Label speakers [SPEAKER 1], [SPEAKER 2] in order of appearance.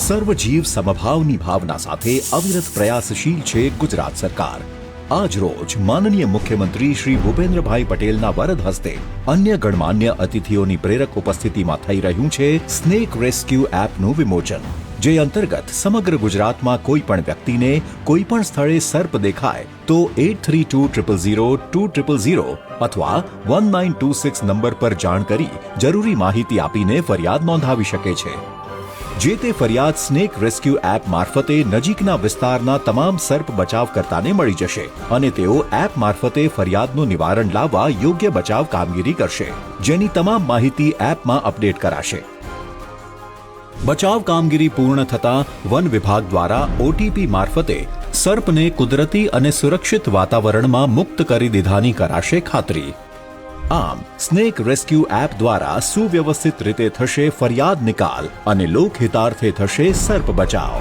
[SPEAKER 1] સર્વજીવ સમભાવની ભાવના સાથે અવિરત પ્રયાસશીલ છે ગુજરાત સરકાર. આજ રોજ માનનીય મુખ્યમંત્રી શ્રી ભૂપેન્દ્રભાઈ પટેલના વરદ હસ્તે અન્ય ગણમાન્ય અતિથિઓની પ્રેરક ઉપસ્થિતિમાં થઈ રહ્યું છે સ્નેક રેસ્ક્યુ એપનું વિમોચન, જે અંતર્ગત સમગ્ર ગુજરાતમાં કોઈ પણ વ્યક્તિને કોઈ પણ સ્થળે સર્પ દેખાય તો eight three two triple zero two triple zero અથવા one nine two six number પર જાણ કરી જરૂરી માહિતી આપીને ફરિયાદ નોંધાવી શકે છે. જે તે ફરિયાદ સ્નેક રેસ્ક્યુ એપ મારફતે નજીકના વિસ્તારના તમામ સર્પ બચાવકર્તાને મળી જશે અને તેઓ એપ મારફતે ફરિયાદનું નિવારણ લાવવા યોગ્ય બચાવ કામગીરી કરશે, જેની તમામ માહિતી એપમાં અપડેટ કરાશે. બચાવ કામગીરી પૂર્ણ થતાં વન વિભાગ દ્વારા ઓટીપી મારફતે સર્પને કુદરતી અને સુરક્ષિત વાતાવરણમાં મુક્ત કરી દીધાની કરાશે ખાતરી. આમ સ્નેક રેસ્ક્યુ એપ દ્વારા સુવ્યવસ્થિત રીતે થશે ફરિયાદ નિકાલ અને લોકહિતાર્થે થશે સર્પ બચાવ.